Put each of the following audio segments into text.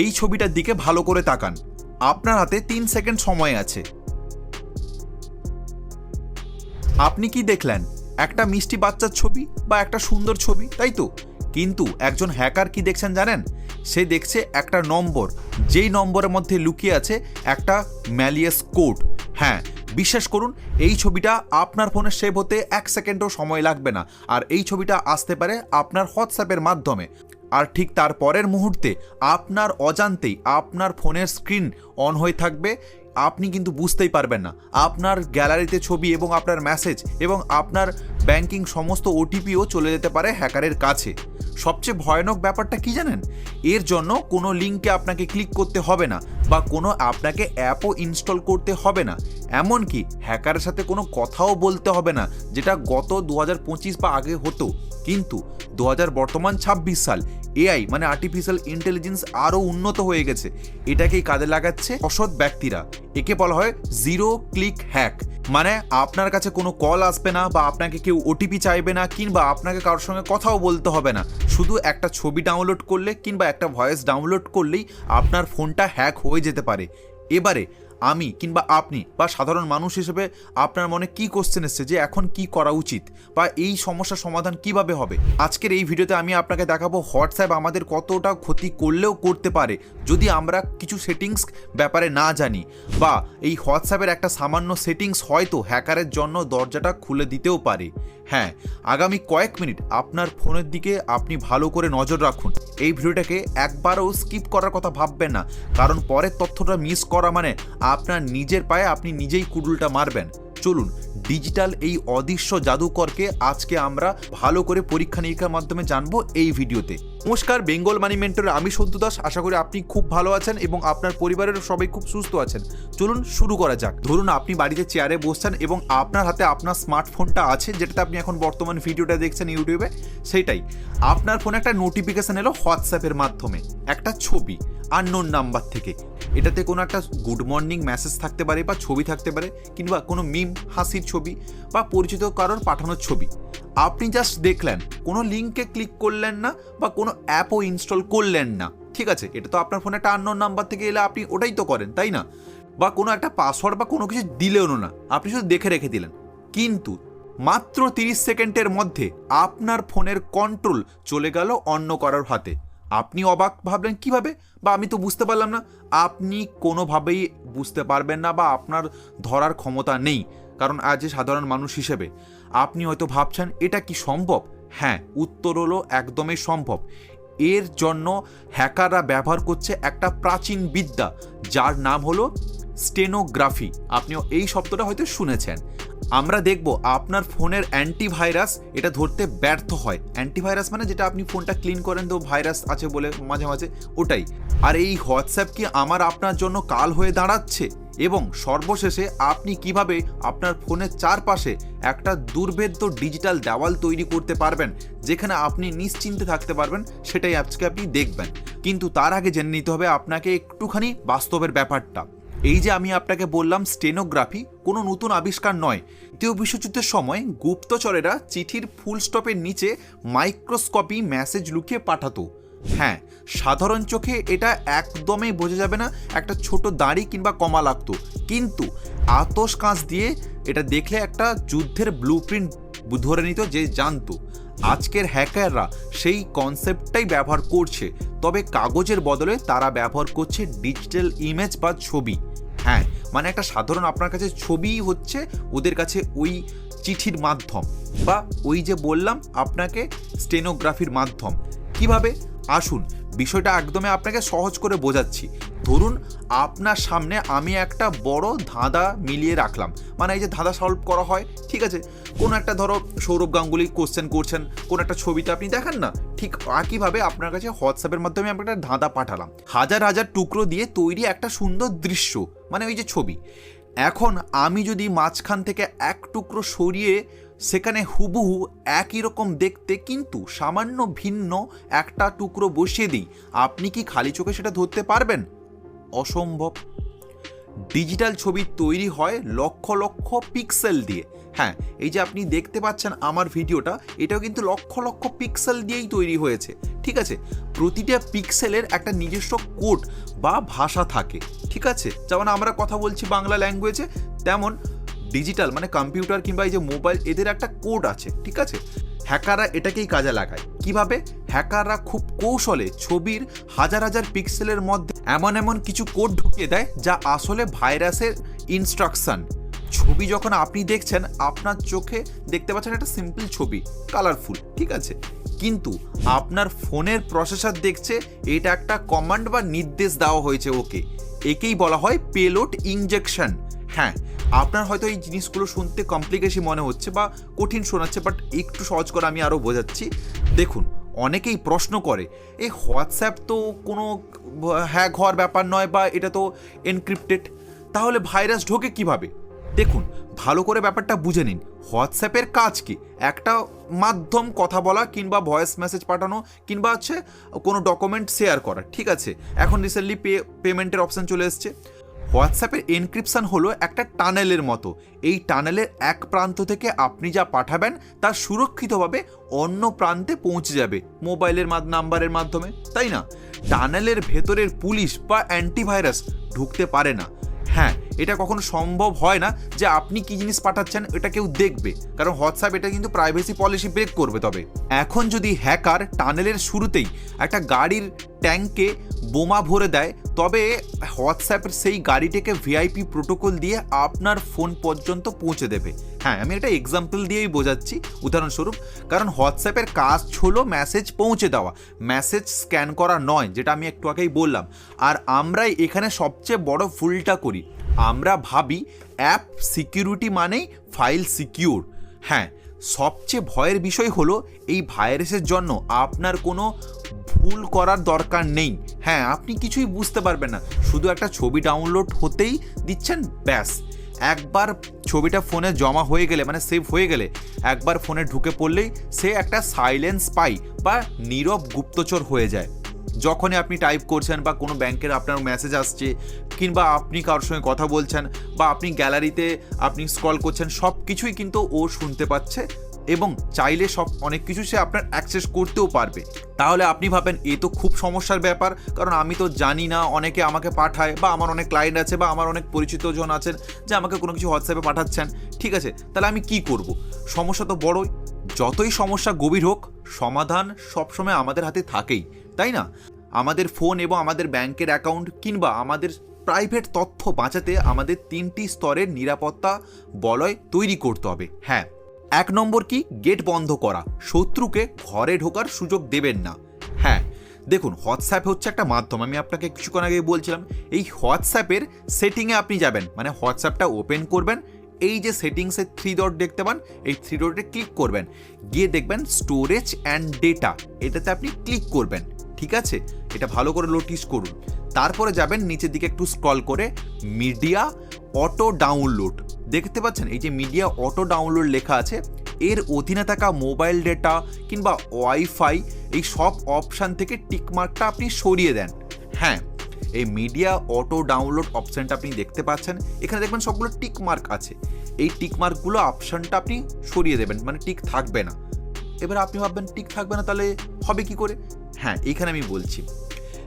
এই ছবিটার দিকে ভালো করে তাকান। আপনার হাতে তিন সেকেন্ড সময় আছে। আপনি কি দেখলেন? একটা মিষ্টি বাচ্চার ছবি বা একটা সুন্দর ছবি, তাই তো? কিন্তু একজন হ্যাকার কি দেখছেন জানেন? সে দেখছে একটা নম্বর। যেই নম্বরের মধ্যে লুকিয়ে আছে একটা ম্যালিয়াস কোড হ্যাঁ বিশ্বাস করুন, এই ছবিটা আপনার ফোনে সেভ হতে এক সেকেন্ডও সময় লাগবে না। আর এই ছবিটা আসতে পারে আপনার হোয়াটসঅ্যাপের মাধ্যমে। আর ঠিক তার পরের মুহূর্তে আপনার অজান্তেই আপনার ফোনের স্ক্রিন অন হয়ে থাকবে। আপনি কিন্তু বুঝতেই পারবেন না। আপনার গ্যালারিতে ছবি এবং আপনার মেসেজ এবং আপনার ব্যাংকিং সমস্ত ওটিপিও চলে যেতে পারে হ্যাকারের কাছে। সবচেয়ে ভয়ানক ব্যাপারটা কি জানেন? এর জন্য কোনো লিঙ্কে আপনাকে ক্লিক করতে হবে না বা কোনো আপনাকে অ্যাপও ইনস্টল করতে হবে না। এমনকি হ্যাকারের সাথে কোনো কথাও বলতে হবে না, যেটা গত দু হাজার পঁচিশ বা আগে হতো। কিন্তু দু বর্তমান ছাব্বিশ সাল এআই মানে আর্টিফিশিয়াল ইন্টেলিজেন্স আরও উন্নত হয়ে গেছে। এটাকেই কাজে লাগাচ্ছে অসৎ ব্যক্তিরা। একে বলা হয় জিরো ক্লিক হ্যাক মানে আপনার কাছে কোনো কল আসবে না বা আপনাকে কেউ ওটিপি চাইবে না কিংবা আপনাকে কারোর সঙ্গে কথাও বলতে হবে না। শুধু একটা ছবি ডাউনলোড করলে কিংবা একটা ভয়েস ডাউনলোড করলেই আপনার ফোনটা হ্যাক হয়ে যেতে পারে। এবারে আমি কিংবা আপনি বা সাধারণ মানুষ হিসেবে আপনার মনে কি কোশ্চেন এসছে যে এখন কি করা উচিত বা এই সমস্যার সমাধান কীভাবে হবে? আজকের এই ভিডিওতে আমি আপনাকে দেখাবো হোয়াটসঅ্যাপ আমাদের কতটা ক্ষতি করলেও করতে পারে যদি আমরা কিছু সেটিংস ব্যাপারে না জানি বা এই হোয়াটসঅ্যাপের একটা সামান্য সেটিংস হয়তো হ্যাকারের জন্য দরজাটা খুলে দিতেও পারে। হ্যাঁ আগামী কয়েক মিনিট আপনার ফোনের দিকে আপনি ভালো করে নজর রাখুন। এই ভিডিওটাকে একবারও স্কিপ করার কথা ভাববেন না, কারণ পরের তথ্যটা মিস করা মানে আপনার নিজের পায়ে আপনি নিজেই কুডুলটা মারবেন। চলুন, ডিজিটাল এই অদৃশ্য জাদুকরকে আজকে আমরা ভালো করে পরীক্ষা নিরীক্ষার মাধ্যমে জানব এই ভিডিওতে। নমস্কার, বেঙ্গল মানি মেন্টর আমি সন্তু দাস। আশা করি আপনি খুব ভালো আছেন এবং আপনার পরিবারের সবাই খুব সুস্থ আছেন। চলুন শুরু করা যাক। ধরুন আপনি বাড়িতে চেয়ারে বসছেন এবং আপনার হাতে আপনার স্মার্টফোনটা আছে, যেটাতে আপনি এখন বর্তমান ভিডিওটা দেখছেন ইউটিউবে সেটাই আপনার ফোনে একটা নোটিফিকেশান এলো হোয়াটসঅ্যাপের মাধ্যমে, একটা ছবি আননোন নাম্বার থেকে। এটাতে কোনো একটা গুড মর্নিং মেসেজ থাকতে পারে বা ছবি থাকতে পারে, কিংবা কোনো মিম হাসির ছবি বা পরিচিত কারোর পাঠানোর ছবি। আপনি জাস্ট দেখলেন, কোনো লিঙ্কে ক্লিক করলেন না বা কোনো অ্যাপও ইনস্টল করলেন না, ঠিক আছে? এটা তো আপনার ফোনে একটা আননোন নাম্বার থেকে এলে আপনি ওটাই তো করেন, তাই না? বা কোনো একটা পাসওয়ার্ড বা কোনো কিছু দিলেও না, আপনি শুধু দেখে রেখে দিলেন। কিন্তু মাত্র তিরিশ সেকেন্ডের মধ্যে আপনার ফোনের কন্ট্রোল চলে গেল অন্য করার হাতে। আপনি অবাক ভাবলেন কীভাবে? বা আমি তো বুঝতে পারলাম না। আপনি কোনোভাবেই বুঝতে পারবেন না বা আপনার ধরার ক্ষমতা নেই, কারণ আজ সাধারণ মানুষ হিসেবে। আপনি হয়তো ভাবছেন, এটা কি সম্ভব? হ্যাঁ উত্তর হলো, একদমই সম্ভব। এর জন্য হ্যাকাররা ব্যবহার করছে একটা প্রাচীন বিদ্যা, যার নাম হলো স্টেনোগ্রাফি। আপনিও এই শব্দটা হয়তো শুনেছেন। আমরা দেখব, আপনার ফোনের অ্যান্টিভাইরাস এটা ধরতে ব্যর্থ হয়। অ্যান্টিভাইরাস মানে যেটা আপনি ফোনটা ক্লিন করেন তো ভাইরাস আছে বলে মাঝে মাঝে ওটাই। আর এই হোয়াটসঅ্যাপ কি আমার আপনার জন্য কাল হয়ে দাঁড়াচ্ছে? এবং সর্বশেষে আপনি কীভাবে আপনার ফোনের চারপাশে একটা দুর্ভেদ্য ডিজিটাল দেওয়াল তৈরি করতে পারবেন, যেখানে আপনি নিশ্চিন্তে থাকতে পারবেন, সেটাই আজকে আপনি দেখবেন। কিন্তু তার আগে জেনে নিতে হবে আপনাকে একটুখানি বাস্তবের ব্যাপারটা। এই যে আমি আপনাকে বললাম স্টেনোগ্রাফি, কোনো নতুন আবিষ্কার নয়। দ্বিতীয় বিশ্বযুদ্ধের সময় গুপ্তচরেরা চিঠির ফুল স্টপের নিচে মাইক্রোস্কোপি মেসেজ লুকিয়ে পাঠাতো। হ্যাঁ সাধারণ চোখে এটা একদমই বোঝা যাবে না, একটা ছোট দাড়ি কিংবা কমা লাগতো। কিন্তু আতস কাঁচ দিয়ে এটা দেখলে একটা যুদ্ধের ব্লু প্রিন্ট ধরে নিত যে জানতো। আজকের হ্যাকাররা সেই কনসেপ্টটাই ব্যবহার করছে, তবে কাগজের বদলে তারা ব্যবহার করছে ডিজিটাল ইমেজ বা ছবি। হ্যাঁ মানে একটা সাধারণ আপনার কাছে ছবিই হচ্ছে ওদের কাছে ওই চিঠির মাধ্যম বা ওই যে বললাম, আপনাকে স্টেনোগ্রাফির মাধ্যম। কীভাবে? আসুন, বিষয়টা একদমই আপনাকে সহজ করে বোঝাচ্ছি। ধরুন, আপনার সামনে আমি একটা বড় ধাঁধা মিলিয়ে রাখলাম। মানে এই যে ধাঁধা সলভ করা হয়, ঠিক আছে? কোনো একটা ধরো সৌরভ গাঙ্গুলি কোশ্চেন করছেন, কোনো একটা ছবিতে আপনি দেখেন না, ঠিক একইভাবে আপনার কাছে হোয়াটসঅ্যাপের মাধ্যমে আমি একটা ধাঁধা পাঠালাম। হাজার হাজার টুকরো দিয়ে তৈরি একটা সুন্দর দৃশ্য মানে ওই যে ছবি। এখন আমি যদি মাঝখান থেকে এক টুকরো সরিয়ে সেখানে হুবহু একই রকম দেখতে কিন্তু সামান্য ভিন্ন একটা টুকরো বসিয়ে দিই। আপনি কি খালি চোখে সেটা ধরতে পারবেন? অসম্ভব। ডিজিটাল ছবি তৈরি হয় লক্ষ লক্ষ পিক্সেল দিয়ে। হ্যাঁ এই যে আপনি দেখতে পাচ্ছেন আমার ভিডিওটা, এটাও কিন্তু লক্ষ লক্ষ পিক্সেল দিয়েই তৈরি হয়েছে। ঠিক আছে? প্রতিটা পিক্সেলের একটা নিজস্ব কোড বা ভাষা থাকে। ঠিক আছে? যেমন আমরা কথা বলছি বাংলা ল্যাঙ্গুয়েজে, তেমন ডিজিটাল মানে কম্পিউটার কিংবা এই যে মোবাইল এদের একটা কোড আছে, ঠিক আছে? হ্যাকাররা এটাকেই কাজে লাগায়। কীভাবে? হ্যাকাররা খুব কৌশলে ছবির হাজার হাজার পিক্সেলের মধ্যে এমন এমন কিছু কোড ঢুকিয়ে দেয়, যা আসলে ভাইরাসের ইনস্ট্রাকশন ছবি যখন আপনি দেখছেন, আপনার চোখে দেখতে পাচ্ছেন একটা সিম্পল ছবি কালারফুল ঠিক আছে? কিন্তু আপনার ফোনের প্রসেসর দেখছে, এটা একটা কমান্ড বা নির্দেশ দেওয়া হয়েছে ওকে। একেই বলা হয় পেলোড ইঞ্জেকশন হ্যাঁ আপনার হয়তো এই জিনিসগুলো শুনতে কমপ্লিকেশি মনে হচ্ছে বা কঠিন শোনাচ্ছে বাট একটু সহজ করে আমি আরও বোঝাচ্ছি। দেখুন, অনেকেই প্রশ্ন করে এই হোয়াটসঅ্যাপ তো কোনো হ্যাক হওয়ার ব্যাপার নয় বা এটা তো এনক্রিপ্টেড তাহলে ভাইরাস ঢোকে কীভাবে? দেখুন, ভালো করে ব্যাপারটা বুঝে নিন হোয়াটসঅ্যাপের কাজ কি? একটা মাধ্যম কথা বলা কিংবা ভয়েস মেসেজ পাঠানো কিংবা হচ্ছে কোনো ডকুমেন্ট শেয়ার করা, ঠিক আছে? এখন রিসেন্টলি পে পেমেন্টের অপশান চলে এসছে। হোয়াটসঅ্যাপের এনক্রিপশন হলো একটা টানেলের মতো। এই টানেলের এক প্রান্ত থেকে আপনি যা পাঠাবেন, তা সুরক্ষিতভাবে অন্য প্রান্তে পৌঁছে যাবে, মোবাইলের নাম্বারের মাধ্যমে, তাই না? টানেলের ভেতরের পুলিশ বা অ্যান্টিভাইরাস ঢুকতে পারে না। হ্যাঁ এটা কখনো সম্ভব হয় না যে আপনি কি জিনিস পাঠাচ্ছেন, এটা কেউ দেখবে। কারণ হোয়াটসঅ্যাপ এটা কিন্তু প্রাইভেসি পলিসি ব্রেক করবে তবে। এখন যদি হ্যাকার টানেলের শুরুতেই একটা গাড়ির ট্যাঙ্কে বোমা ভরে দেয়, তবে হোয়াটসঅ্যাপের সেই গাড়িটিকে ভিআইপি প্রোটোকল দিয়ে আপনার ফোন পর্যন্ত পৌঁছে দেবে। হ্যাঁ আমি এটা এক্সাম্পল দিয়েই বোঝাচ্ছি। উদাহরণস্বরূপ, কারণ হোয়াটসঅ্যাপের কাজ হলো মেসেজ পৌঁছে দেওয়া। মেসেজ স্ক্যান করা নয়, যেটা আমি একটু আগেই বললাম। আর আমরাই এখানে সবচেয়ে বড় ভুলটা করি। আমরা ভাবি অ্যাপ সিকিউরিটি মানেই ফাইল সিকিউর হ্যাঁ সবচেয়ে ভয়ের বিষয় হলো, এই ভাইরাসের জন্য আপনার কোনো ভুল করার দরকার নেই। হ্যাঁ আপনি কিছুই বুঝতে পারবেন না। শুধু একটা ছবি ডাউনলোড হতেই দিচ্ছেন, ব্যাস। একবার ছবিটা ফোনে জমা হয়ে গেলে মানে সেভ হয়ে গেলে, একবার ফোনে ঢুকে পড়লেই সে একটা সাইলেন্স পাই বা নীরব গুপ্তচর হয়ে যায়। যখনই আপনি টাইপ করছেন বা কোনো ব্যাংকের আপনার মেসেজ আসছে কিংবা আপনি কারোর সঙ্গে কথা বলছেন বা আপনি গ্যালারিতে আপনি স্ক্রল করছেন সব কিছুই কিন্তু ও শুনতে পাচ্ছে এবং চাইলে সব অনেক কিছু সে আপনার অ্যাক্সেস করতেও পারবে। তাহলে আপনি ভাবেন, এ তো খুব সমস্যার ব্যাপার, কারণ আমি তো জানি না, অনেকে আমাকে পাঠায় বা আমার অনেক ক্লায়েন্ট আছে বা আমার অনেক পরিচিত জন আছেন যে আমাকে কোনো কিছু হোয়াটসঅ্যাপে পাঠাচ্ছেন। ঠিক আছে, তাহলে আমি কি করব? সমস্যা তো বড়ই। যতই সমস্যা গভীর হোক, সমাধান সবসময় আমাদের হাতে থাকেই, তাই না? আমাদের ফোন এবং আমাদের ব্যাংকের অ্যাকাউন্ট কিংবা আমাদের প্রাইভেট তথ্য বাঁচাতে আমাদের তিনটি স্তরের নিরাপত্তা বলয় তৈরি করতে হবে। হ্যাঁ এক নম্বর কি? গেট বন্ধ করা। শত্রুকে ঘরে ঢোকার সুযোগ দেবেন না। হ্যাঁ দেখুন, হোয়াটসঅ্যাপ হচ্ছে একটা মাধ্যম। আমি আপনাকে কিছুক্ষণ আগে বলছিলাম, এই হোয়াটসঅ্যাপের সেটিংয়ে আপনি যাবেন। মানে হোয়াটসঅ্যাপটা ওপেন করবেন, এই যে সেটিংসের থ্রি ডট দেখতে পান, এই থ্রি ডটে ক্লিক করবেন। গিয়ে দেখবেন স্টোরেজ অ্যান্ড ডেটা এটাতে আপনি ক্লিক করবেন। ঠিক আছে? এটা ভালো করে নোটিস করুন। তারপরে যাবেন নিচের দিকে একটু স্ক্রল করে মিডিয়া অটো ডাউনলোড দেখতে পাচ্ছেন? এই যে মিডিয়া অটো ডাউনলোড লেখা আছে, এর অধীনে থাকা মোবাইল ডেটা কিংবা ওয়াইফাই এই সব অপশান থেকে টিকমার্কটা আপনি সরিয়ে দেন। হ্যাঁ এই মিডিয়া অটো ডাউনলোড অপশানটা আপনি দেখতে পাচ্ছেন। এখানে দেখবেন সবগুলো টিক মার্ক আছে। এই টিক মার্কগুলো অপশানটা আপনি সরিয়ে দেবেন মানে টিক থাকবে না। এবার আপনি ভাববেন টিক থাকবে না তাহলে হবে কি করে? হ্যাঁ এইখানে আমি বলছি।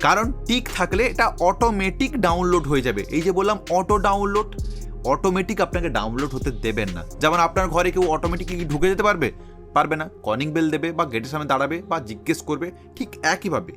কারণ টিক থাকলে এটা অটোমেটিক ডাউনলোড হয়ে যাবে। এই যে বললাম অটো ডাউনলোড অটোমেটিক আপনাকে ডাউনলোড হতে দেবেন না। যেমন আপনার ঘরে কেউ অটোমেটিক ঢুকে যেতে পারবে? পারবে না। কলিং বেল দেবে বা গেটের সামনে দাঁড়াবে বা জিজ্ঞেস করবে, ঠিক একইভাবে।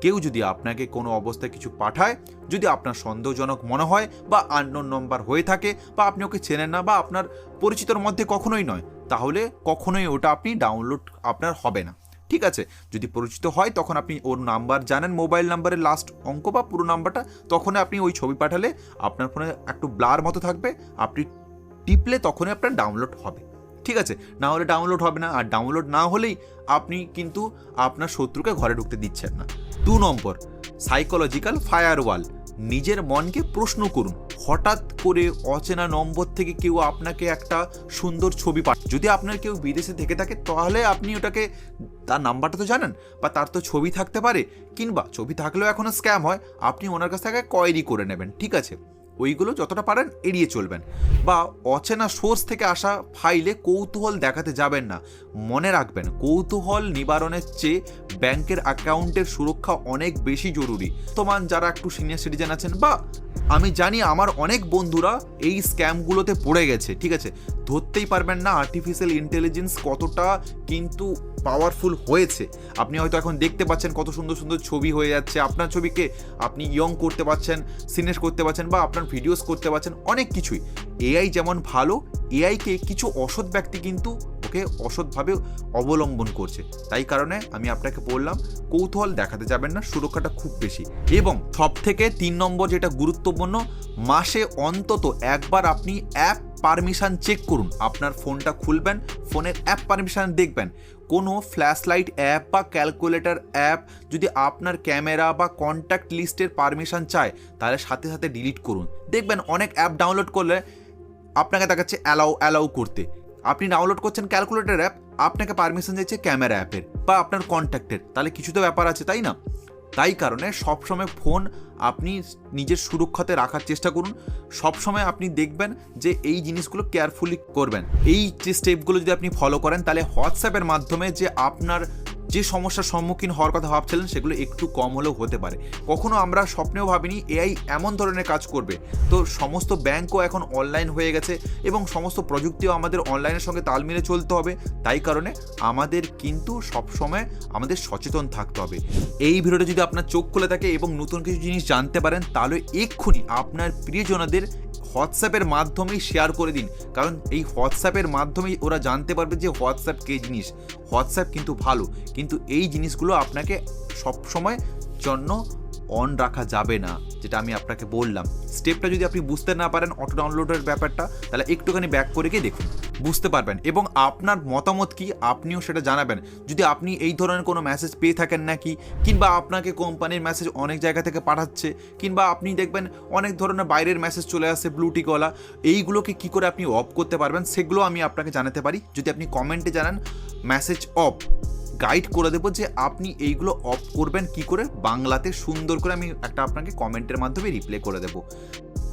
কেউ যদি আপনাকে কোনো অবস্থায় কিছু পাঠায়, যদি আপনার সন্দেহজনক মনে হয় বা আননোন নম্বর হয়ে থাকে বা আপনি ওকে চেনেন না বা আপনার পরিচিতর মধ্যে কখনোই নয়, তাহলে কখনোই ওটা আপনি ডাউনলোড আপনার হবে না। ঠিক আছে, যদি পরিচিত হয় তখন আপনি ওর নাম্বার জানেন, মোবাইল নাম্বারের লাস্ট অঙ্ক বা পুরো নাম্বারটা তখন আপনি ওই ছবি পাঠালে আপনার ফোনে একটু ব্লার মতো থাকবে, আপনি টিপলে তখনই আপনার ডাউনলোড হবে। ঠিক আছে, না হলে ডাউনলোড হবে না, আর ডাউনলোড না হলেই আপনি কিন্তু আপনার শত্রুকে ঘরে ঢুকতে দিচ্ছেন না। দু নম্বর সাইকোলজিক্যাল ফায়ার ফায়ারওয়াল নিজের মনকে প্রশ্ন করুন। হঠাৎ করে অচেনা নম্বর থেকে কেউ আপনাকে একটা সুন্দর ছবি পাঠ যদি আপনার কেউ বিদেশে থেকে থাকে, তাহলে আপনি ওটাকে তার নাম্বারটা তো জানেন, বা তার তো ছবি থাকতে পারে, কিংবা ছবি থাকলেও এখনও স্ক্যাম হয়, আপনি ওনার কাছ থেকে কয়েরি করে নেবেন, ঠিক আছে? ওইগুলো যতটা পারেন এড়িয়ে চলবেন। বা অচেনা সোর্স থেকে আসা ফাইলে কৌতূহল দেখাতে যাবেন না। মনে রাখবেন, কৌতূহল নিবারণের চেয়ে ব্যাংকের অ্যাকাউন্টের সুরক্ষা অনেক বেশি জরুরি। তোমার যারা একটু সিনিয়র সিটিজেন আছেন বা আমি জানি আমার অনেক বন্ধুরা এই স্ক্যামগুলোতে পড়ে গেছে, ঠিক আছে? ধরতেই পারবেন না আর্টিফিশিয়াল ইন্টেলিজেন্স কতটা কিন্তু পাওয়ারফুল হয়েছে। আপনি হয়তো এখন দেখতে পাচ্ছেন কত সুন্দর সুন্দর ছবি হয়ে যাচ্ছে। আপনার ছবিকে আপনি ইয়ং করতে পারছেন সিনেস করতে পারছেন বা আপনার ভিডিওস করতে পারছেন অনেক কিছুই। এআই যেমন ভালো এআইকে কিছু অসৎ ব্যক্তি কিন্তু ওকে অসৎভাবে অবলম্বন করছে। তাই কারণে আমি আপনাকে বললাম, কৌতূহল দেখাতে যাবেন না, সুরক্ষাটা খুব বেশি। এবং সব থেকে তিন নম্বর যেটা গুরুত্বপূর্ণ, মাসে অন্তত একবার আপনি অ্যাপ পারমিশন চেক করুন। আপনার ফোনটা খুলবেন, ফোনের অ্যাপ পারমিশন দেখবেন। কোনো ফ্ল্যাশ লাইট অ্যাপ বা ক্যালকুলেটর অ্যাপ যদি আপনার ক্যামেরা বা কন্ট্যাক্ট লিস্টের পারমিশন চায়, তাহলে সাথে সাথে ডিলিট করুন। দেখবেন অনেক অ্যাপ ডাউনলোড করলে আপনাকে দেখাচ্ছে অ্যালাউ অ্যালাউ করতে। আপনি ডাউনলোড করছেন ক্যালকুলেটর অ্যাপ আপনাকে পারমিশন দিচ্ছে ক্যামেরা অ্যাপের বা আপনার কন্ট্যাক্টের তাহলে কিছু তো ব্যাপার আছে, তাই না? তাই কারণে সবসময় ফোন আপনি নিজের সুরক্ষাতে রাখার চেষ্টা করুন। সবসময় আপনি দেখবেন যে এই জিনিসগুলো কেয়ারফুলি করবেন। এই যে স্টেপগুলো যদি আপনি ফলো করেন, তাহলে হোয়াটসঅ্যাপের মাধ্যমে যে আপনার যে সমস্যার সম্মুখীন হওয়ার কথা ভাবছিলেন, সেগুলো একটু কম হলেও হতে পারে। কখনো আমরা স্বপ্নেও ভাবিনি এআই এমন ধরনের কাজ করবে। তো সমস্ত ব্যাংকও এখন অনলাইন হয়ে গেছে এবং সমস্ত প্রযুক্তিও আমাদের অনলাইনের সঙ্গে তাল মিলে চলতে হবে। তাই কারণে আমাদের কিন্তু সবসময় আমাদের সচেতন থাকতে হবে। এই ভিডিওটা যদি আপনার চোখ খুলে থাকে এবং নতুন কিছু জিনিস জানতে পারেন, তাহলে এক্ষুনি আপনার প্রিয়জনদের হোয়াটসঅ্যাপের মাধ্যমেই শেয়ার করে দিন। কারণ এই হোয়াটসঅ্যাপের মাধ্যমেই ওরা জানতে পারবে যে হোয়াটসঅ্যাপ কে জিনিস। হোয়াটসঅ্যাপ কিন্তু ভালো। কিন্তু এই জিনিসগুলো আপনাকে সবসময় জন্য অন রাখা যাবে না, যেটা আমি আপনাকে বললাম। স্টেপটা যদি আপনি বুঝতে না পারেন অটো ডাউনলোডের ব্যাপারটা, তাহলে একটুখানি ব্যাক করে গিয়ে দেখুন। বুঝতে পারবেন। এবং আপনার মতামত কি, আপনিও সেটা জানাবেন। যদি আপনি এই ধরনের কোনো মেসেজ পেয়ে থাকেন নাকি, কিংবা আপনাকে কোম্পানির মেসেজ অনেক জায়গা থেকে পাঠাচ্ছে, কিংবা আপনি দেখবেন অনেক ধরনের বাইরের মেসেজ চলে আসে ব্লুটিকওয়ালা এইগুলোকে কি করে আপনি অফ করতে পারবেন, সেগুলো আমি আপনাকে জানাতে পারি। যদি আপনি কমেন্টে জানান মেসেজ অফ গাইড করে দেবো যে আপনি এইগুলো অফ করবেন কি করে, বাংলাতে সুন্দর করে আমি একটা আপনাকে কমেন্টের মাধ্যমে রিপ্লাই করে দেবো।